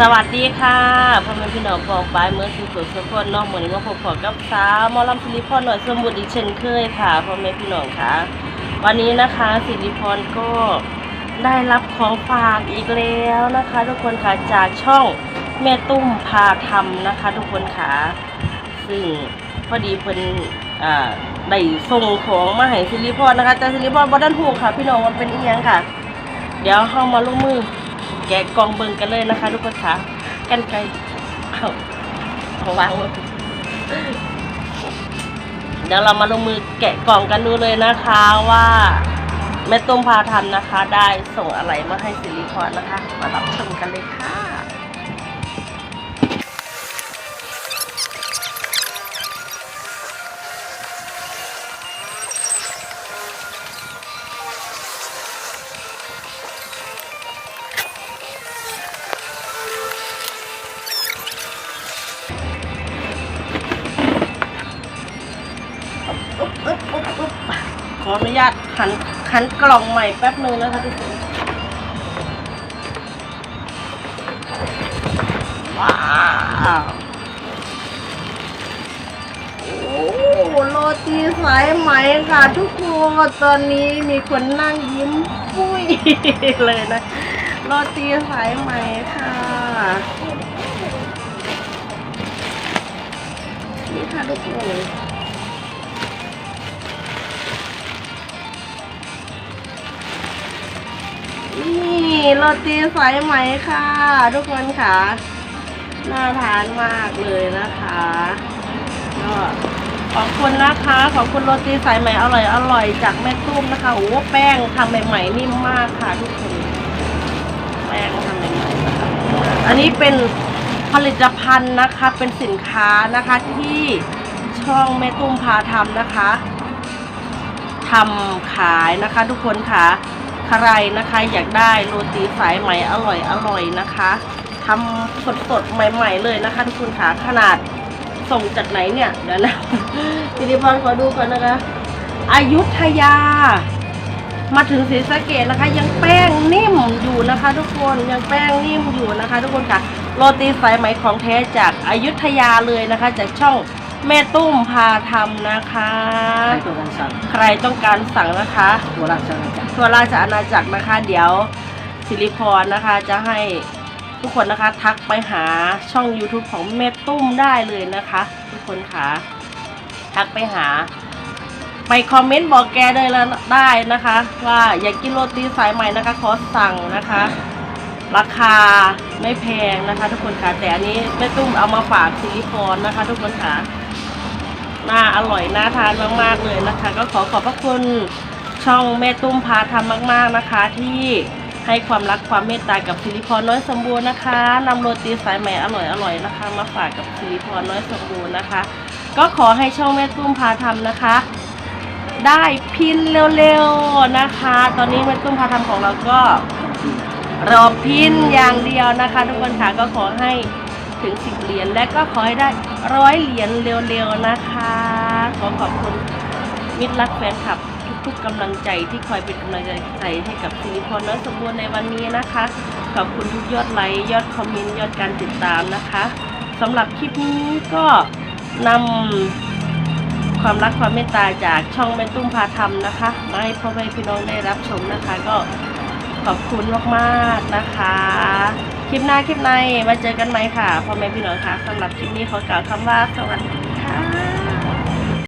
สวัสดีค่ะพ่อแม่พี่น้องบอกไปเมื่อสุขสุขคนเนอกเหมือนมาพบกับกับสาวมอลำสิริพรหน่อยสมบูรณ์อีกเช่นเคยค่ะพ่อแม่พี่น้องค่ะ วันนี้นะคะสิริพรก็ได้รับของฝากอีกแล้วนะคะ ทุกคนค่ะจากช่องแม่ตุ้มพาทำนะคะ ทุกคนค่ะซึ่งพอดีเพิ่นอ่าได้ส่งของมาให้สิริพรนะคะแต่สิริพรบ่ได้ถูกค่ะ พี่น้องมันเป็นอีหยังค่ะ เดี๋ยวเข้ามาลงมือ แกะกล่องเบิ่งกันเลยนะคะทุกคนค่ะกันไกลเอาเอาวางไว้เดี๋ยวเรามาลงมือแกะกล่องกันดูเลยนะคะว่าแม่ตุ้มพาทันนะคะ ได้ส่งอะไรมาให้สิริพรนะคะ มารับชมกันเลยค่ะ ออนุญาตหันหันกล่องใหม่แป๊บนึงนะคะทุกคนว้าวโอ้โรตีสายไหมค่ะ ทุกคนตอนนี้มีคนนั่งยิ้มปุ้ยเลยนะโรตีสายไหมค่ะนี่ค่ะทุกคน นี่โรตีสายไหมค่ะ ทุกคนค่ะ น่าทานมากเลยนะคะก็ขอบคุณนะคะ ขอบคุณโรตีสายไหมอร่อยอร่อยจากแม่ตุ้มนะคะโอ้แป้งทำใหม่ๆนิ่มมากค่ะทุกคนแป้งทำใหม่ๆนะคะอันนี้เป็นผลิตภัณฑ์นะคะเป็นสินค้านะคะที่ช่องแม่ตุ้มพาทำนะคะทำขายนะคะทุกคนค่ะ ใครนะคะอยากได้โรตีสายไหมอร่อยอร่อยนะคะทำสดๆใหม่ ๆ เลยนะคะทุกคนค่ะขนาดส่งจากไหนเนี่ยเดี๋ยวนะทีนี้พรขอดูก่อนนะคะอายุทยา มาถึงศรีสะเกดนะคะ ยังแป้งนิ่มอยู่นะคะ ทุกคนยังแป้งนิ่มอยู่นะคะ ทุกคนค่ะโรตีสายไหมของแท้จากอายุทยาเลยนะคะ จากช่อง แม่ตุ้มพาทำนะคะ ให้ตัวกันสั่งใครต้องการสั่งนะคะ ตัวราชอาณาจักรทั่วราชอาณาจักรนะคะ เดี๋ยวสิริพรนะคะ จะให้ทุกคนนะคะ ทักไปหาช่อง YouTube ของแม่ตุ้มได้เลยนะคะ ทุกคนค่ะทักไปหา ไปคอมเมนต์บอกแกได้แล้วได้นะคะ ว่าอยากกินโรตีสายใหม่นะคะ ขอสั่งนะคะ ราคาไม่แพงนะคะทุกคนค่ะแต่อันนี้แม่ตุ้มเอามาฝากสิริพรนะคะ ทุกคนค่ะน่าอร่อยน่าทานมากๆเลยนะคะ ก็ขอขอบพระคุณช่องแม่ตุ้มพาทำมาก ๆนะคะ ที่ให้ความรักความเมตตากับสิริพรน้อยสมบูรณ์นะคะนำโรตีสายใหม่อร่อยๆนะคะ มาฝากกับสิริพรน้อยสมบูรณ์นะคะ ก็ขอให้ช่องแม่ตุ้มพาทำนะคะ ได้พินเร็วๆนะคะ ตอนนี้แม่ตุ้มพาทำของเราก็ รอพินอย่างเดียวนะคะ ทุกคนค่ะก็ขอให้ถึงสิบเหรียญและก็ขอให้ได้ร้อยเหรียญเร็วๆนะคะ ขอขอบคุณมิตรรักแฟนคลับ ทุกๆกำลังใจที่คอยเป็นกำลังใจให้กับสิริพรน้อยสมบูรณ์ในวันนี้นะคะ ขอบคุณทุกยอดไลค์ยอดคอมเมนต์ยอดการติดตามนะคะสำหรับคลิปนี้ก็นำความรักความเมตตาจากช่องแม่ตุ้มพาทำนะคะมาให้พ่อแม่พี่น้องได้รับชมนะคะ ก็ ขอบคุณมากๆนะคะ คลิปหน้าคลิปในมาเจอกันไหมค่ะพ่อแม่พี่น้องคะสำหรับคลิปนี้ขอกล่าวคำว่าสวัสดี